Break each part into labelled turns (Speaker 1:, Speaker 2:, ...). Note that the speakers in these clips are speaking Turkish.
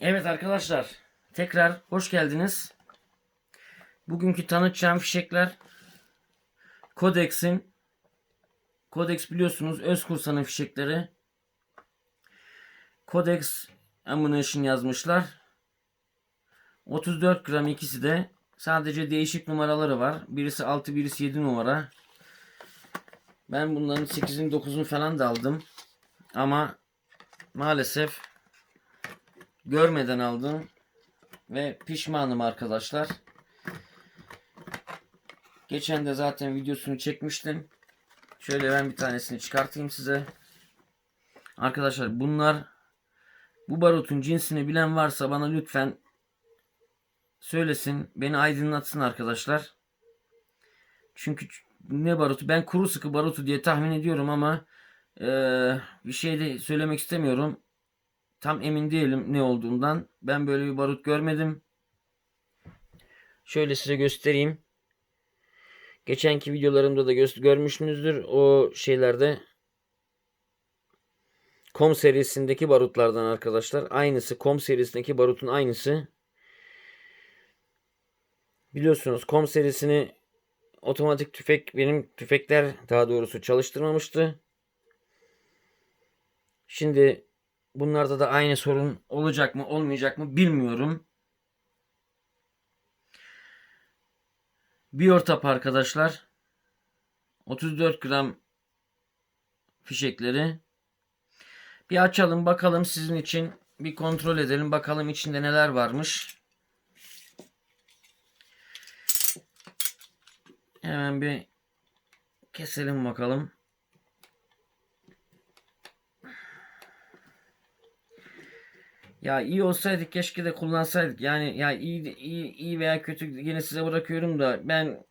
Speaker 1: Evet arkadaşlar tekrar hoş geldiniz. Bugünkü tanıtacağım fişekler Codex'in Codex biliyorsunuz Özkursa'nın fişekleri. Codex Ammunition yazmışlar. 34 gram ikisi de sadece değişik numaraları var. Birisi 6 birisi 7 numara. Ben bunların 8'in 9'unu falan da aldım. Ama maalesef görmeden aldım ve pişmanım arkadaşlar. Geçen de zaten videosunu çekmiştim. Şöyle ben bir tanesini çıkartayım size. Arkadaşlar bunlar bu barutun cinsini bilen varsa bana lütfen söylesin. Beni aydınlatsın arkadaşlar. Çünkü ne barutu? Ben kuru sıkı barutu diye tahmin ediyorum ama eee, bir şey de söylemek istemiyorum. Tam emin değilim ne olduğundan. Ben böyle bir barut görmedim. Şöyle size göstereyim. Geçenki videolarımda da gö- görmüşsünüzdür. O şeylerde kom serisindeki barutlardan arkadaşlar. Aynısı kom serisindeki barutun aynısı. Biliyorsunuz kom serisini otomatik tüfek benim tüfekler daha doğrusu çalıştırmamıştı. Şimdi bunlarda da aynı sorun olacak mı olmayacak mı bilmiyorum. Biortap arkadaşlar 34 gram fişekleri bir açalım bakalım sizin için bir kontrol edelim bakalım içinde neler varmış. Hemen bir keselim bakalım. Ya iyi olsaydık keşke de kullansaydık. Yani ya iyi iyi iyi veya kötü yine size bırakıyorum da ben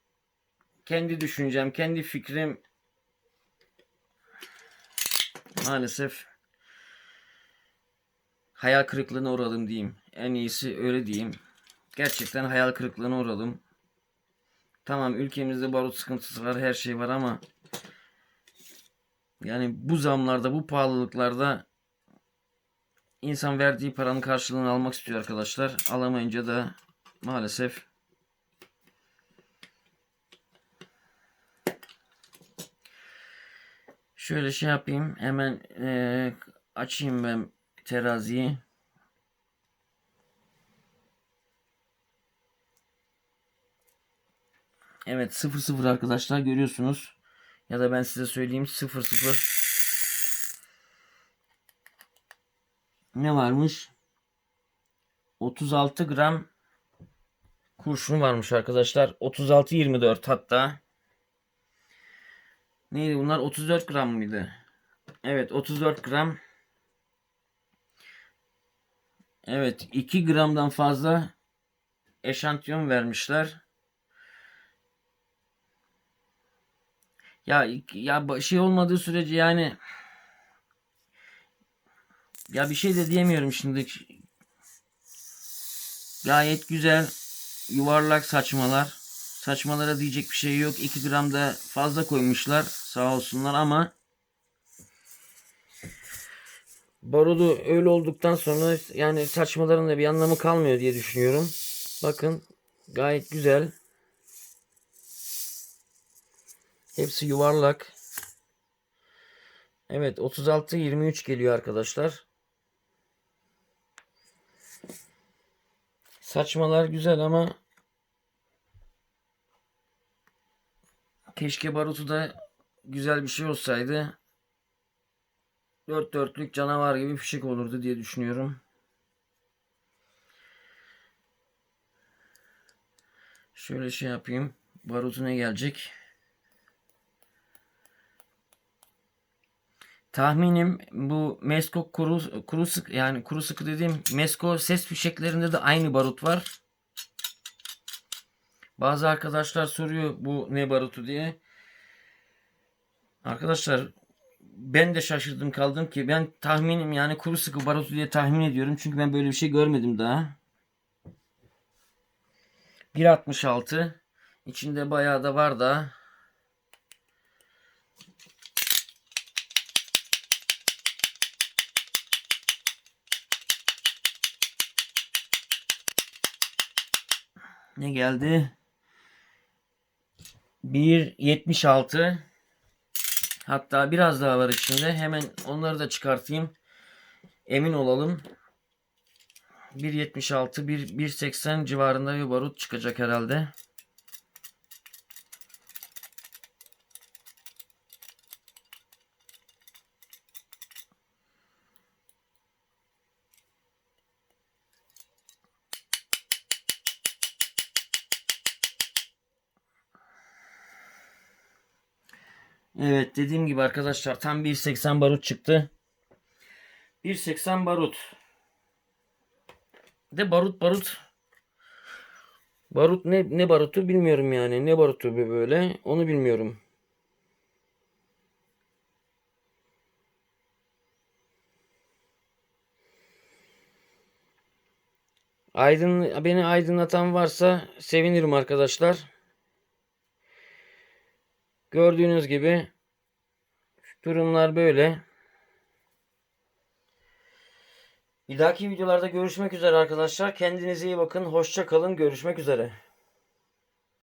Speaker 1: kendi düşüncem, kendi fikrim maalesef hayal kırıklığına uğradım diyeyim. En iyisi öyle diyeyim. Gerçekten hayal kırıklığına uğradım. Tamam ülkemizde barut sıkıntısı var, her şey var ama yani bu zamlarda, bu pahalılıklarda insan verdiği paranın karşılığını almak istiyor arkadaşlar. Alamayınca da maalesef şöyle şey yapayım. Hemen eee, açayım ben teraziyi. Evet 0-0 arkadaşlar görüyorsunuz. Ya da ben size söyleyeyim 0-0. Ne varmış? 36 gram kurşun varmış arkadaşlar. 36-24 hatta. Neydi bunlar? 34 gram mıydı? Evet 34 gram. Evet 2 gramdan fazla eşantiyon vermişler. Ya ya şey olmadığı sürece yani ya bir şey de diyemiyorum şimdi. Gayet güzel yuvarlak saçmalar. Saçmalara diyecek bir şey yok. 2 gram da fazla koymuşlar. Sağ olsunlar ama barudu öyle olduktan sonra yani saçmaların da bir anlamı kalmıyor diye düşünüyorum. Bakın gayet güzel. Hepsi yuvarlak. Evet 36 23 geliyor arkadaşlar. Saçmalar güzel ama keşke barutu da güzel bir şey olsaydı. Dört dörtlük canavar gibi fişek olurdu diye düşünüyorum. Şöyle şey yapayım. Barutu ne gelecek? Tahminim bu Mesko kuru, kuru sık yani kuru sıkı dediğim Mesko ses fişeklerinde de aynı barut var. Bazı arkadaşlar soruyor bu ne barutu diye. Arkadaşlar ben de şaşırdım kaldım ki ben tahminim yani kuru sıkı barutu diye tahmin ediyorum. Çünkü ben böyle bir şey görmedim daha. 1.66 içinde bayağı da var da. Ne geldi? 1.76 Hatta biraz daha var içinde. Hemen onları da çıkartayım. Emin olalım. 1.76 1 1.80 civarında bir barut çıkacak herhalde. Evet dediğim gibi arkadaşlar tam 1.80 barut çıktı. 1.80 barut. De barut barut. Barut ne ne barutu bilmiyorum yani. Ne barutu böyle onu bilmiyorum. Aydın beni aydınlatan varsa sevinirim arkadaşlar. Gördüğünüz gibi durumlar böyle. Bir dahaki videolarda görüşmek üzere arkadaşlar. Kendinize iyi bakın. Hoşça kalın. Görüşmek üzere.